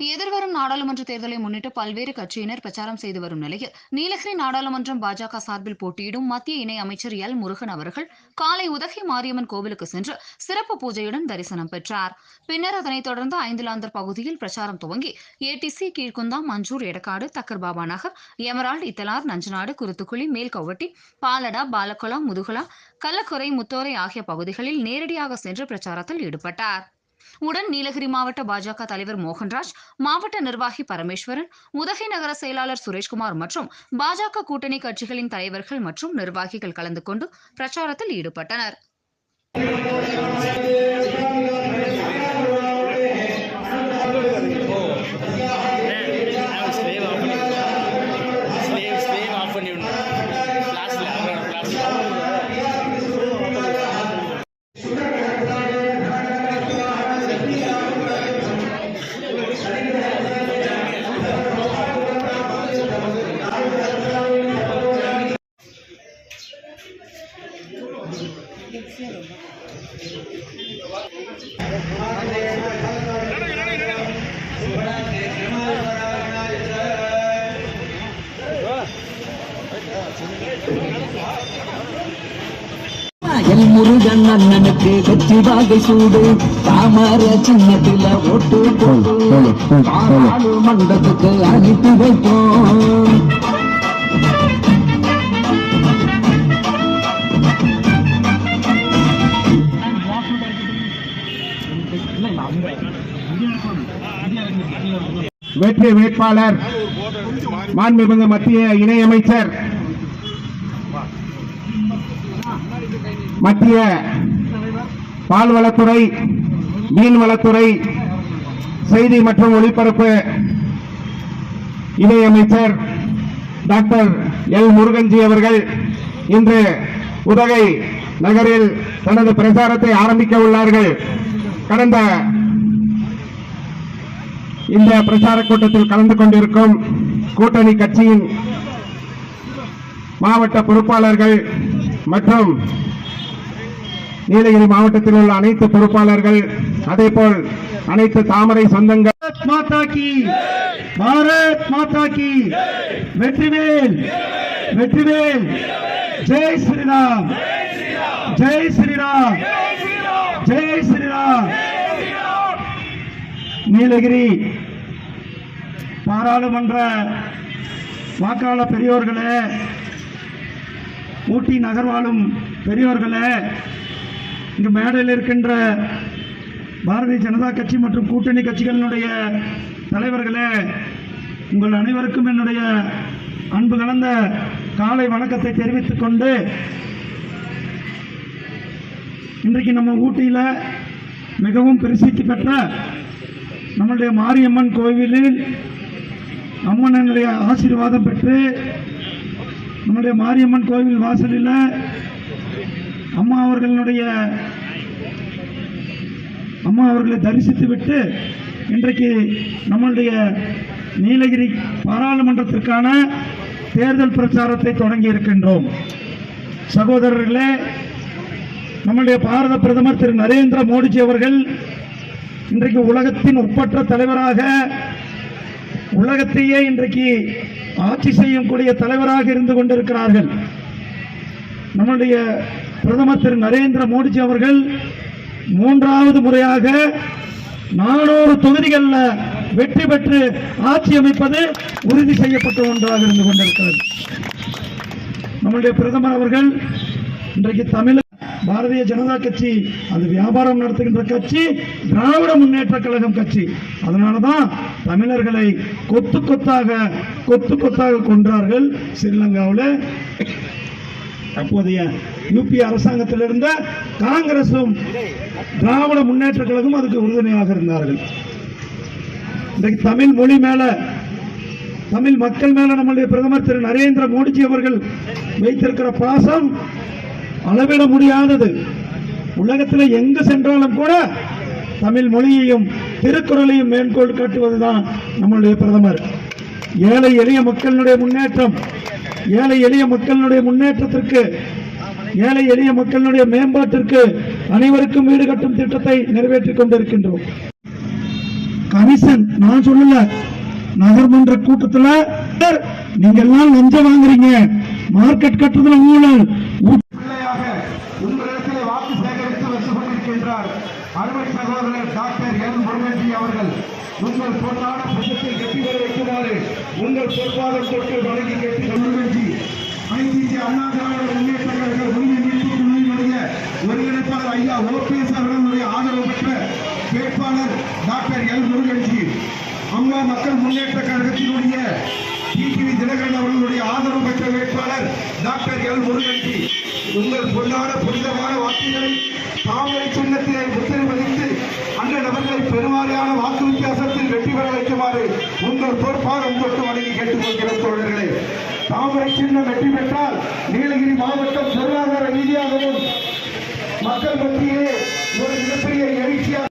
எதிர்வரும் நாடாளுமன்ற தேர்தலை முன்னிட்டு பல்வேறு கட்சியினர் பிரச்சாரம் செய்து வரும் நிலையில் நீலகிரி நாடாளுமன்றம் பாஜக சார்பில் போட்டியிடும் மத்திய இணை அமைச்சர் எல். முருகன் அவர்கள் காலை உதகை மாரியம்மன் கோவிலுக்கு சென்று சிறப்பு பூஜையுடன் தரிசனம் பெற்றார். பின்னர் அதனைத் தொடர்ந்து ஐந்துலாந்தர் பகுதியில் பிரச்சாரம் துவங்கி A T C Keezhkundha Manjoor Edakkadu Thakkarbaba Nagar Emerald Ithalar Nanjanadu Kuruthukuzhi Melkavatti Palada Palakola Muthukula Kallakorai Muthorai ஆகிய பகுதிகளில் நேரடியாக சென்று பிரச்சாரத்தில் ஈடுபட்டார். உடன் நீலகிரி மாவட்ட பாஜக தலைவர் மோகன்ராஜ் மாவட்ட நிர்வாகி பரமேஸ்வரன் உதகை நகர செயலாளர் சுரேஷ்குமார் மற்றும் பாஜக கூட்டணி கட்சிகளின் தலைவர்கள் மற்றும் நிர்வாகிகள் கலந்து கொண்டு பிரச்சாரத்தில் ஈடுபட்டனர். எல் முருகன் அண்ணனுக்கு வெற்றி வாகை சூடு தாமர சின்னத்தில ஓட்டு போட்டு மண்டத்துக்கு அனுப்பி வைப்போம் வெற்றி வேட்பாளர் மாண்புமிகு மத்திய இணையமைச்சர் மத்திய பால்வளத்துறை மீன்வளத்துறை செய்தி மற்றும் ஒளிபரப்பு இணையமைச்சர் டாக்டர் எல் முருகன்ஜி அவர்கள் இன்று உதகை நகரில் தனது பிரச்சாரத்தை ஆரம்பிக்க உள்ளார்கள். கடந்த இந்த பிரச்சார கூட்டத்தில் கலந்து கொண்டிருக்கும் கூட்டணி கட்சியின் மாவட்ட பொறுப்பாளர்கள் மற்றும் நீலகிரி மாவட்டத்தில் உள்ள அனைத்து பொறுப்பாளர்கள் அதே போல் அனைத்து தாமரை சொந்தங்கள். மாதா கி பாரத் மாதா கி வெற்றிவேல்! வெற்றிவேல்! ஜெய் ஸ்ரீராம்! ஜெய் ஸ்ரீராம்! ஜெய் ஸ்ரீராம்! நீலகிரி பாராளுமன்ற வாக்காளர் பெரியோர்களே ஊட்டி நகர்வாழும் பெரியோர்களே இங்கு மேடையில் இருக்கின்ற பாரதிய ஜனதா கட்சி மற்றும் கூட்டணி கட்சிகளினுடைய தலைவர்களே உங்கள் அனைவருக்கும் என்னுடைய அன்பு கலந்த காலை வணக்கத்தை தெரிவித்துக் கொண்டு இன்றைக்கு நம்ம ஊட்டியில் மிகவும் பிரசித்தி பெற்ற நம்மளுடைய மாரியம்மன் கோவிலில் அம்மனனுடைய ஆசீர்வாதம் பெற்று நம்முடைய மாரியம்மன் கோவில் வாசலில் அம்மா அவர்களுடைய அம்மா அவர்களை தரிசித்து விட்டு இன்றைக்கு நம்மளுடைய நீலகிரி பாராளுமன்றத்திற்கான தேர்தல் பிரச்சாரத்தை தொடங்கி இருக்கின்றோம். சகோதரர்களே நம்முடைய பாரத பிரதமர் திரு நரேந்திர மோடிஜி அவர்கள் இன்றைக்கு உலகத்தின் ஒப்பற்ற தலைவராக உலகத்தையே இன்றைக்கு ஆட்சி செய்யக்கூடிய தலைவராக இருந்து கொண்டிருக்கிறார்கள். நம்முடைய பிரதமர் திரு நரேந்திர மோடிஜி அவர்கள் மூன்றாவது முறையாக நானூறு தொகுதிகளில் வெற்றி பெற்று ஆட்சி அமைப்பது உறுதி செய்யப்பட்ட ஒன்றாக இருந்து கொண்டிருக்கிறது. நம்முடைய பிரதமர் அவர்கள் இன்றைக்கு தமிழ் பாரதிய ஜனதா கட்சி அது வியாபாரம் நடத்துகின்ற கட்சி திராவிட முன்னேற்ற கழகம் கட்சி. அதனால தான் தமிழர்களை கொத்து கொத்தாக கொத்து கொத்தாக கொன்றார்கள் ஸ்ரீலங்காவில். அப்போதைய யூபி அரசாங்கத்தில் இருந்த காங்கிரசும் திராவிட முன்னேற்ற கழகம் அதுக்கு உறுதுணையாக இருந்தார்கள். இன்றைக்கு தமிழ் மொழி மேல தமிழ் மக்கள் மேல நம்முடைய பிரதமர் திரு நரேந்திர மோடிஜி அவர்கள் வைத்திருக்கிற பாசம் அளவிட முடியாதது. உலகத்தில் எங்கு சென்றாலும் கூட தமிழ் மொழியையும் திருக்குறளையும் மேற்கோள் காட்டுவதுதான் நம்மளுடைய பிரதமர். ஏழை எளிய மக்களினுடைய முன்னேற்றம் ஏழை எளிய மக்களினுடைய முன்னேற்றத்திற்கு ஏழை எளிய மக்களுடைய மேம்பாட்டிற்கு அனைவருக்கும் வீடு கட்டும் திட்டத்தை நிறைவேற்றிக் கொண்டிருக்கின்றோம். கமிஷன் நான் சொல்லல. நகர்மன்ற கூட்டத்துல நீங்க எல்லாம் லஞ்சம் வாங்குறீங்க. மார்க்கெட் கட்டுறதுல ஊழல். அருமை சகோதரர் டாக்டர் எல் முருகன்ஜி அவர்கள் உங்கள் பொன்னான புத்தத்தில் வெற்றி பெற வைக்குமாறு உங்கள் பொற்பாதம் தொட்டு வழங்கி கேட்டு முருகன்ஜி அனைத்து அண்ணா திராவிட முன்னேற்ற கழக உரிமை மீட்பு குழுவினுடைய ஒருங்கிணைப்பாளர் ஐயா ஓபிஎஸ் அவர்களுடைய ஆதரவு பெற்ற வேட்பாளர் டாக்டர் எல் முருகன்ஜி அம்மா மக்கள் முன்னேற்ற கழகத்தினுடைய டிடிவி தினகரன் அவர்களுடைய ஆதரவு பெற்ற வேட்பாளர் டாக்டர் எல் முருகன்ஜி உங்கள் பொன்னான புனிதமான வாக்குகளை தாமரை சின்னத்திலே முத்திரை பதித்து அந்த நபர்களை பெருவாரியான வாக்கு வித்தியாசத்தில் வெற்றி பெற வைக்குமாறு உங்கள் பொறுப்பாளம் தொட்டு வணங்கி கேட்டுக்கொள்கிறோம் தோழர்களே. தாமரை சின்னம் வெற்றி பெற்றால் நீலகிரி மாவட்டம் பொருளாதார ரீதியாகவும் மக்கள் மத்தியிலே ஒரு மிகப்பெரிய எழுச்சியாக